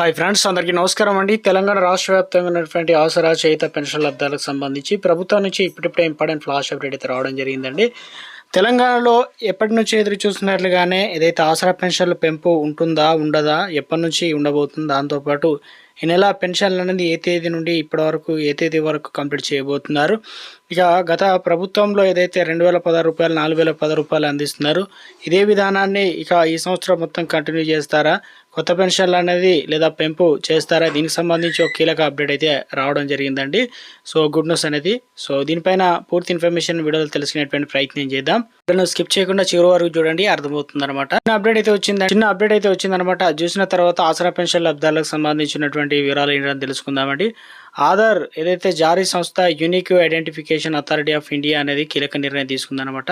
Hi friends అందరికీ నమస్కారం అండి. తెలంగాణ రాష్ట్ర వ్యాప్తంగా ఉన్నటువంటి ఆసరా చేత పెన్షన్ లబ్ధాలకు సంబంధించి ప్రభుత్వం నుంచి ఇప్పుడిప్పుడే ఇంపార్టెంట్ ఫ్లాష్ అప్డేట్ అయితే రావడం జరిగిందండి. తెలంగాణలో ఎప్పటి నుంచి ఎదురు చూస్తున్నట్లుగానే ఏదైతే ఆసరా పెన్షన్ల పెంపు ఉంటుందా ఉండదా ఎప్పటి నుంచి ఉండబోతుంది దాంతోపాటు ఈ నెల పెన్షన్లు అనేది ఏ తేదీ నుండి ఇప్పటి వరకు ఏ తేదీ వరకు కంప్లీట్ చేయబోతున్నారు? ఇక గత ప్రభుత్వంలో ఏదైతే రెండు వేల పదహారు రూపాయలు నాలుగు వేల పది రూపాయలు అందిస్తున్నారు ఇదే విధానాన్ని ఇక ఈ సంవత్సరం మొత్తం కంటిన్యూ చేస్తారా? కొత్త పెన్షన్లు అనేది లేదా పెంపు చేస్తారా? దీనికి సంబంధించి ఒక కీలక అప్డేట్ అయితే రావడం జరిగిందండి. సో గుడ్ న్యూస్ అనేది. సో దీనిపైన పూర్తి ఇన్ఫర్మేషన్ వీడియోలో తెలుసుకునేటువంటి ప్రయత్నం చేద్దాం. వీడియోను స్కిప్ చేయకుండా చివరి వరకు చూడండి అర్థమవుతుంది అనమాట చిన్న అప్డేట్ అయితే వచ్చింది చిన్న అప్డేట్ అయితే వచ్చిందనమాట చూసిన తర్వాత ఆసరా పెన్షన్ లబ్ధాలకు సంబంధించినటువంటి వివరాలు ఏంటని తెలుసుకుందామండి. ఆధార్ ఏదైతే జారీ సంస్థ unique identification authority of India అనేది కీలక నిర్ణయం తీసుకుందనమాట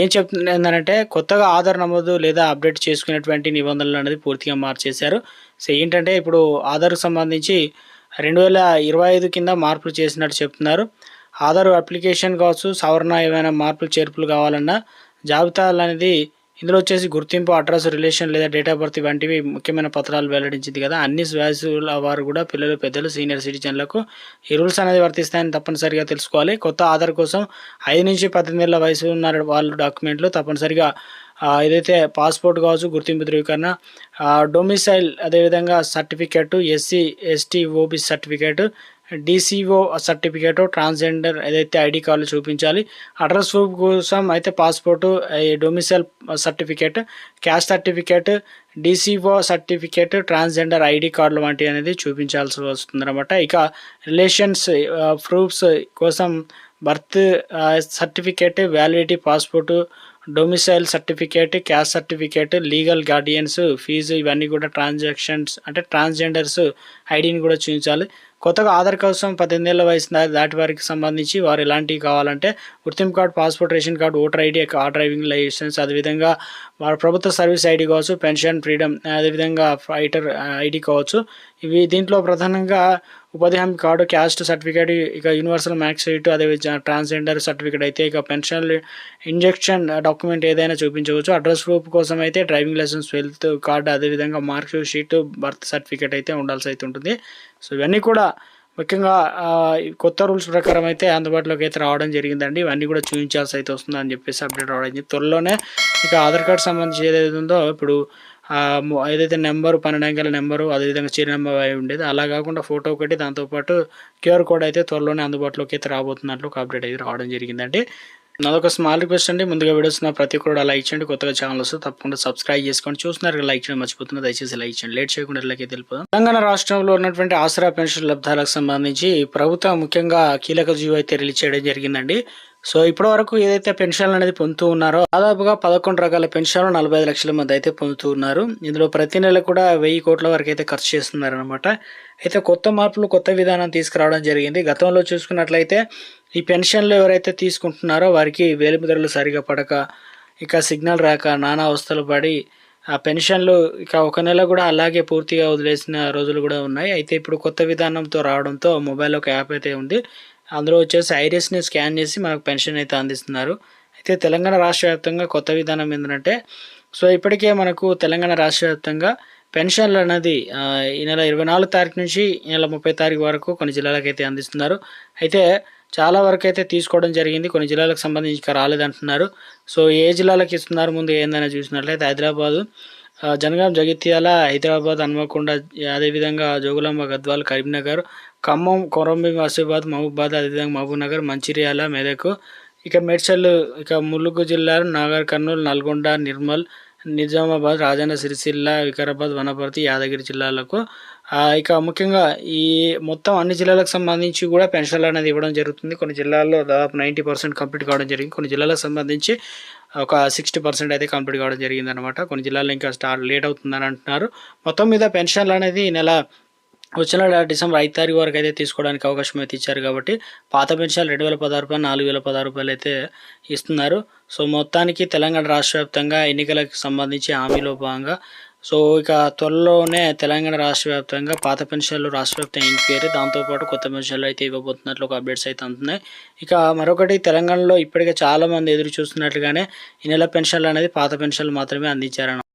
ఏం చెప్తుంది ఏంటంటే కొత్తగా ఆధార్ నమోదు లేదా అప్డేట్ చేసుకునేటువంటి నిబంధనలు అనేది పూర్తిగా మార్చేశారు. సో ఏంటంటే ఇప్పుడు ఆధార్కు సంబంధించి రెండు వేల ఇరవై ఐదు కింద మార్పులు చేసినట్టు చెప్తున్నారు. ఆధార్ అప్లికేషన్ కావచ్చు సవరణ ఏమైనా మార్పులు చేర్పులు కావాలన్నా జాబితాలు అనేది ఇందులో వచ్చేసి గుర్తింపు అడ్రస్ రిలేషన్ లేదా డేట్ ఆఫ్ బర్త్ వంటివి ముఖ్యమైన పత్రాలు వెల్లడించింది కదా. అన్ని వయసుల వారు కూడా పిల్లలు పెద్దలు సీనియర్ సిటిజన్లకు ఈ రూల్స్ అనేది వర్తిస్తాయని తప్పనిసరిగా తెలుసుకోవాలి. కొత్త ఆధార్ కోసం ఐదు నుంచి పద్దెనిమిదేళ్ళ వయసు ఉన్న వాళ్ళ డాక్యుమెంట్లు తప్పనిసరిగా ఏదైతే పాస్పోర్ట్ కావచ్చు గుర్తింపు ధృవీకరణ డొమిసైల్ అదేవిధంగా certificate SC ST OBC certificate DCO certificate transgender ఏదైతే ఐడి కార్డులు చూపించాలి అడ్రస్ ప్రూఫ్ కోసం అయితే passport domicile certificate caste certificate DCO certificate transgender ID కార్డులు వంటివి అనేది చూపించాల్సి వస్తుందన్నమాట. ఇక రిలేషన్స్ ప్రూఫ్స్ కోసం birth certificate validity passport domicile certificate caste certificate legal guardians fees ఇవన్నీ కూడా ట్రాన్సాక్షన్స్ అంటే ట్రాన్స్జెండర్స్ ఐడిని కూడా చూపించాలి. కొత్తగా ఆధార్ కోసం పద్దెనిమిది ఏళ్ళ వయసు దాటి వారికి సంబంధించి వారు ఎలాంటివి కావాలంటే గుర్తింపు card passport ration card voter ID card driving licence అదేవిధంగా వారి ప్రభుత్వ సర్వీస్ ఐడి కావచ్చు పెన్షన్ ఫ్రీడమ్ అదేవిధంగా ఫైటర్ ఐడి కావచ్చు. ఇవి దీంట్లో ప్రధానంగా ఉపాధి హామీ కార్డు క్యాస్ట్ సర్టిఫికేట్ ఇక యూనివర్సల్ మ్యాక్స్ సీట్ అదేవిధంగా ట్రాన్స్జెండర్ సర్టిఫికేట్ అయితే ఇక పెన్షన్ ఇంజెక్షన్ డాక్యుమెంట్ ఏదైనా చూపించవచ్చు. అడ్రస్ ప్రూఫ్ కోసం అయితే డ్రైవింగ్ లైసెన్స్ వెల్త్ కార్డు అదేవిధంగా మార్క్ షీట్ బర్త్ సర్టిఫికేట్ అయితే ఉండాల్సి అయితే ఉంటుంది. సో ఇవన్నీ కూడా ముఖ్యంగా ఈ కొత్త రూల్స్ ప్రకారం అయితే అందుబాటులోకి అయితే రావడం జరిగిందండి. ఇవన్నీ కూడా చూపించాల్సి అయితే వస్తుంది అని చెప్పేసి అప్డేట్ రావడం జరిగింది. త్వరలోనే ఇక ఆధార్ కార్డ్ సంబంధించి ఏదైతే ఉందో ఇప్పుడు ఏదైతే నెంబరు పన్నెండు అంకెల నెంబరు అదేవిధంగా చిరునామా అయి ఉండేది అలా కాకుండా ఫోటో ఒకటి దాంతోపాటు క్యూఆర్ కోడ్ అయితే త్వరలోనే అందుబాటులోకి అయితే రాబోతున్నట్లు ఒక అప్డేట్ అయితే రావడం జరిగిందండి. నాదొక స్మాల్ రిక్వెస్ట్ అండి. ముందుగా వీడియోస్ నా ప్రతి ఒక్కరు లైక్ చేయండి. కొత్తగా ఛానల్ వస్తే తప్పకుండా సబ్స్క్రైబ్ చేసుకోండి. చూస్తున్నారు లైక్ చేయడం మర్చిపోతున్నా దయచేసి లైక్ చేయండి. లేట్ చేయకుండా ఇళ్ళకి తెలిపోదాం తెలంగాణ రాష్ట్రంలో ఉన్నటువంటి ఆసరా పెన్షన్ లబ్ధాలకు సంబంధించి ప్రభుత్వం ముఖ్యంగా కీలక జీవో అయితే రిలీజ్ చేయడం జరిగిందండి. సో ఇప్పటి వరకు ఏదైతే పెన్షన్లు అనేది పొందుతూ ఉన్నారో దాదాపుగా పదకొండు రకాల పెన్షన్లు నలభై ఐదు లక్షల మంది అయితే పొందుతూ ఉన్నారు. ఇందులో ప్రతి నెల కూడా వెయ్యి కోట్ల వరకు అయితే ఖర్చు చేస్తున్నారు అనమాట అయితే కొత్త మార్పులు కొత్త విధానం తీసుకురావడం జరిగింది. గతంలో చూసుకున్నట్లయితే ఈ పెన్షన్లు ఎవరైతే తీసుకుంటున్నారో వారికి వేలిముద్రలు సరిగా పడక ఇక సిగ్నల్ రాక నానా అవస్థలు పడి ఆ పెన్షన్లు ఇక ఒక నెల కూడా అలాగే పూర్తిగా వదిలేసిన రోజులు కూడా ఉన్నాయి. అయితే ఇప్పుడు కొత్త విధానంతో రావడంతో మొబైల్ ఒక యాప్ అయితే ఉంది. అందులో వచ్చేసి ఐరిస్ని స్కాన్ చేసి మనకు పెన్షన్ అయితే అందిస్తున్నారు. అయితే తెలంగాణ రాష్ట్ర వ్యాప్తంగా కొత్త విధానం ఏంటంటే సో ఇప్పటికే మనకు తెలంగాణ రాష్ట్ర వ్యాప్తంగా పెన్షన్లు అనేది ఈ నెల ఇరవై నాలుగు తారీఖు నుంచి ఈ నెల ముప్పై తారీఖు వరకు కొన్ని జిల్లాలకు అయితే అందిస్తున్నారు. అయితే చాలా వరకు అయితే తీసుకోవడం జరిగింది. కొన్ని జిల్లాలకు సంబంధించి రాలేదంటున్నారు. సో ఏ జిల్లాలకు ఇస్తున్నారు? ముందు ఏందని చూసినట్లయితే హైదరాబాదు జనగాం జగిత్యాల హైదరాబాద్ హన్మకొండ అదేవిధంగా జోగులాంబ గద్వాల్ కరీంనగర్ ఖమ్మం కొరంబి ఆసిఫాబాద్ మహబూబాద్ అదేవిధంగా మహబూబ్నగర్ మంచిర్యాల మెదక్ ఇక మేడ్చల్ ఇక ములుగు జిల్లా నాగర్ కర్నూలు నల్గొండ నిర్మల్ నిజామాబాద్ రాజన్న సిరిసిల్ల వికారాబాద్ వనపర్తి యాదగిరి జిల్లాలకు ఇక ముఖ్యంగా ఈ మొత్తం అన్ని జిల్లాలకు సంబంధించి కూడా పెన్షన్లు అనేది ఇవ్వడం జరుగుతుంది. కొన్ని జిల్లాల్లో దాదాపు నైంటీ పర్సెంట్ కంప్లీట్ కావడం జరిగింది. కొన్ని జిల్లాలకు సంబంధించి ఒక సిక్స్టీ పర్సెంట్ అయితే కంప్లీట్ కావడం జరిగింది అనమాట కొన్ని జిల్లాల్లో ఇంకా స్టార్ట్ లేట్ అవుతుందని అంటున్నారు. మొత్తం మీద పెన్షన్లు అనేది ఈ నెల వచ్చిన డిసెంబర్ ఐదు తారీఖు వరకు అయితే తీసుకోవడానికి అవకాశం అయితే ఇచ్చారు కాబట్టి పాత పెన్షన్ రెండు వేల పదహారు రూపాయలు నాలుగు వేల పదహారు రూపాయలు అయితే ఇస్తున్నారు. సో మొత్తానికి తెలంగాణ రాష్ట్ర వ్యాప్తంగా ఎన్నికలకు సంబంధించి హామీలో భాగంగా సో ఇక త్వరలోనే తెలంగాణ రాష్ట్ర వ్యాప్తంగా పాత పెన్షన్లు రాష్ట్ర వ్యాప్తంగా ఎంక్వైరీ దాంతోపాటు కొత్త పెన్షన్లు అయితే ఇవ్వబోతున్నట్లు ఒక అప్డేట్స్ అయితే అందుతున్నాయి ఇక మరొకటి తెలంగాణలో ఇప్పటికే చాలా మంది ఎదురు చూస్తున్నట్లుగానే ఈ నెల పెన్షన్లు అనేది పాత పెన్షన్లు మాత్రమే అందించారన్న